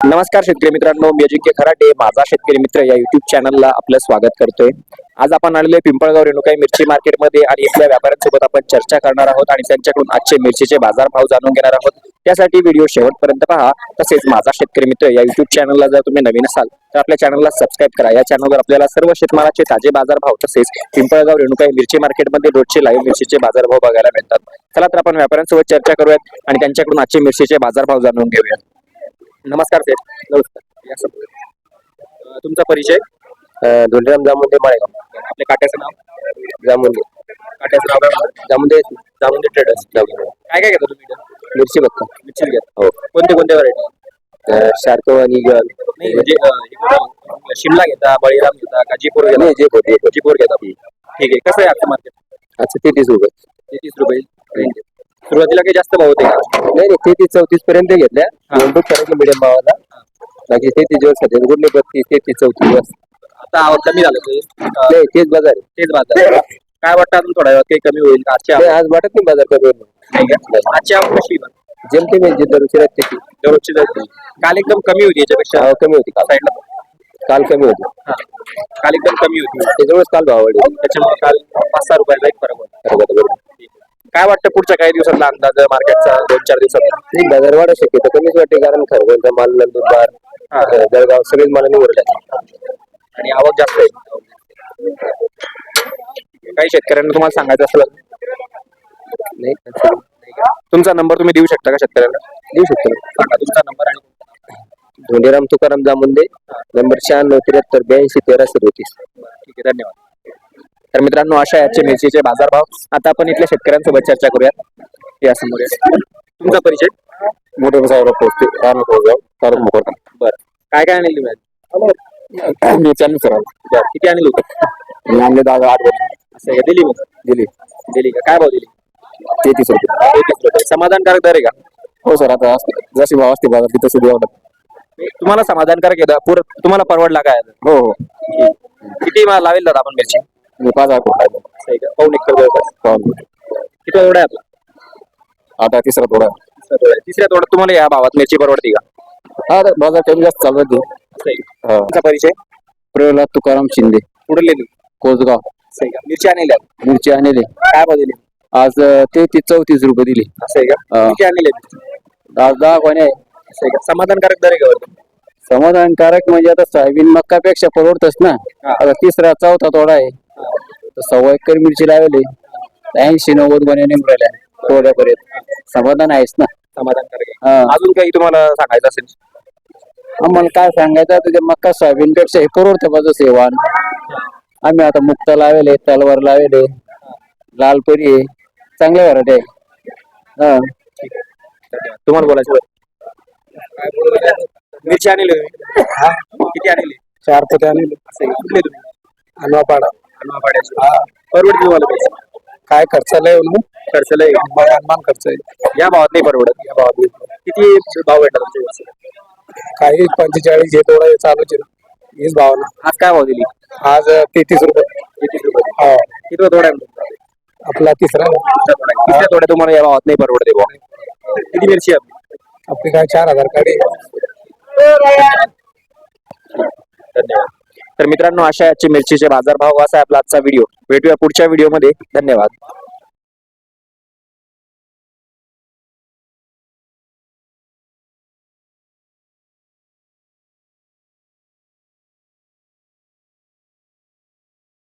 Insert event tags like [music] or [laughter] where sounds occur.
नमस्कार शेतकरी मित्रांनो मी अजिंक्य खराटे माझा शेतकरी मित्र या युट्यूब चॅनलला आपलं स्वागत करतोय. आज आपण आलेलो पिंपळगाव रेणुकाई मिरची मार्केटमध्ये आणि इथल्या व्यापाऱ्यांसोबत आपण चर्चा करणार आहोत आणि त्यांच्याकडून आजचे मिरचीचे बाजार भाव जाणून घेणार आहोत. त्यासाठी व्हिडिओ शेवटपर्यंत पहा. तसेच माझा शेतकरी मित्र या युट्यूब चॅनलला जर तुम्ही नवीन असाल तर आपल्या चॅनलला सबस्क्राईब करा. या चॅनलवर आपल्याला सर्व शेतमालाचे ताजे बाजारभाव तसेच पिंपळगाव रेणुकाई मिरची मार्केटमध्ये रोजचे लाईव्ह मिरचीचे बाजार भाव बघायला मिळतात. चला तर आपण व्यापाऱ्यांसोबत चर्चा करूयात आणि त्यांच्याकडून आजचे मिरचीचे बाजार भाव जाणून घेऊयात. नमस्कार सेठ नमस्कार. या समोर. अं, तुमचा परिचय? धोंडीराम जामुंडे माळेगाव. आपल्या काट्याचं नाव? जामुंडे काट्याचं नाव काय? म्हणतात? जामुंडे जामुंडे ट्रेडर्स काय काय घेता तुम्ही इथं? मिरची बघता. मिरची घेता. हो. कोणते कोणते व्हरायटी शार्को आणि गल नाही म्हणजे अं, हे कोणतं? शिमला घेता बळीराम घेता का जीपूर घेता? नाही जे होते जीपूर घेता. ठीक आहे. कसं आहे आजचं मार्केट अच्छा तेहतीस रुपये. तेहतीस रुपये. सुरुवातीला काही जास्त भाव होते का? नाही नाही तेहतीस चौतीस पर्यंत घेतल्या. हा. नोटबुक करायचं मिडियम भावाला. बाकी तेहतीस दिवस सध्या गुडले बत्तीस तेहतीस चौतीस दिवस. आता आवक कमी झालं ते. अं, नाही तेच बाजार. आहे. तेच बाजार. काय वाटतं अजून थोड्या वेळात काही कमी होईल का? आजच्या नाही, आज वाटत नाही बाजार कमी होईल. नाही का? आजची आवक कशी आहे? जेमते मी जे दररोजची राहते त्याची दररोजची काल एकदम कमी होती याच्यापेक्षा. भाव कमी होती काल. साईडला काल कमी होती. हा. काल एकदम कमी होती. त्याच्यामुळेच काल भाव वाढले. त्याच्यामुळे काल पाच सहा रुपयाचा एक फरक होता बरोबर. काय वाटतं पुढच्या काही दिवसातला अंदाज मार्केटचा दोन चार दिवसात नाही, बाजार वाढू शक्यतो कमीच वाटते कारण खरगोनचा माल नंदुरबार जळगाव सगळेच मला निवडले आणि आवक जास्त आहे. काही शेतकऱ्यांना तुम्हाला सांगायचं असलं नाही. तुमचा नंबर तुम्ही देऊ शकता का शेतकऱ्यांना? देऊ शकतो. सांगा तुमचा नंबर आणि धोंडीराम तुकाराम जामुंडे नंबर शहाण्णव त्र्याहत्तर ब्याऐंशी तेरा सदोतीस. ठीक आहे धन्यवाद. तर मित्रांनो अशा याचे मिरचीचे बाजारभाव. आता आपण इथल्या शेतकऱ्यांसोबत चर्चा करूयात. या. समोर. तुमचा परिचय? मोठे साहेब पोहोचते कारण कोळगाव कारण मोहर बरं. काय काय आणली सर. बरं. किती आणली होती? मी आणले दादा आठ वर्ष असं आहे का? दिली मग? दिली. दिली का? काय भाव दिली? तेहतीस रुपये. तेहतीस रुपये. समाधानकारक दर आहे का? हो सर आता असते. जशी भाव असते बाजार तिथं सुद्धा एवढं तुम्हाला समाधानकारक आहे पुर तुम्हाला परवडला काय? हो हो. किती मा- लावेल दादा आपण मिरची? मी पाच हजार का? जवळपास किती तोडा आहे आपला आता तिसरा थोडा तिसऱ्या तोडा तिसऱ्या तोड्यात तुम्हाला या भावात मिरची परवडते का हा आता बाजार कमी जास्त चालू आहे हा. तुमचा परिचय प्रल्हाद तुकाराम शिंदे पुढे कोसगाव असं का मिरची आणली मिरची आणले काय भाव आज आज ती चौतीस रुपये दिली असं आहे का हा. आणली आज दहा कोणी आहे असं आहे का समाधानकारक दर आहे का वरती? समाधानकारक म्हणजे आता सोयाबीन मक्कापेक्षा परवडतच ना हा. आता तिसरा चौथा तोडा आहे सव्वा एकर मिरची लावली. ऐंशी नव्वद गोण्या निघाल्या तोड्यापर्यंत समाधान आहेच ना? समाधानकारक आहे. हा. अजून काही तुम्हाला सांगायचं असेल? आम्हाला काय सांगायचं आता ते मक्का सोयाबीन पेक्षा हे परवडतं माझं सेवान आम्ही आता मुक्ता लावेले तलवार लावेले लालपरी आहे. चांगल्या व्हरायटी आहे. हा. तुम्हाला बोलायचं. मिरची आणली [laughs] किती आणली? चार पोते आणि असं आहे. का? कुठले तुम्ही? अनवापाडा. हनुमापाड्याचे परवडते तुम्हाला पैसे. काय खर्चाला येऊन खर्च लय आहे. अनुमान खर्च आहे. या भावात नाही परवडत. या भावात नाही. किती भाव भेटला तुमच्या काही पंचेचाळीस हे थोडं चालूच आहे. हीच भावना आज काय भाव दिली? आज तेहतीस रुपये. किती रुपये हो. किती तुमचा? आपला तिसरा. तिसऱ्या तोड्या तुम्हाला या भावात नाही परवडते भाव किती मिरची आपली? आपली काय चार हजार काढी. धन्यवाद. तर मित्रांनो अशा याचे मिरचीचे बाजारभाव असा आहे आपला आजचा व्हिडिओ. भेटूया पुढच्या व्हिडिओमध्ये. धन्यवाद.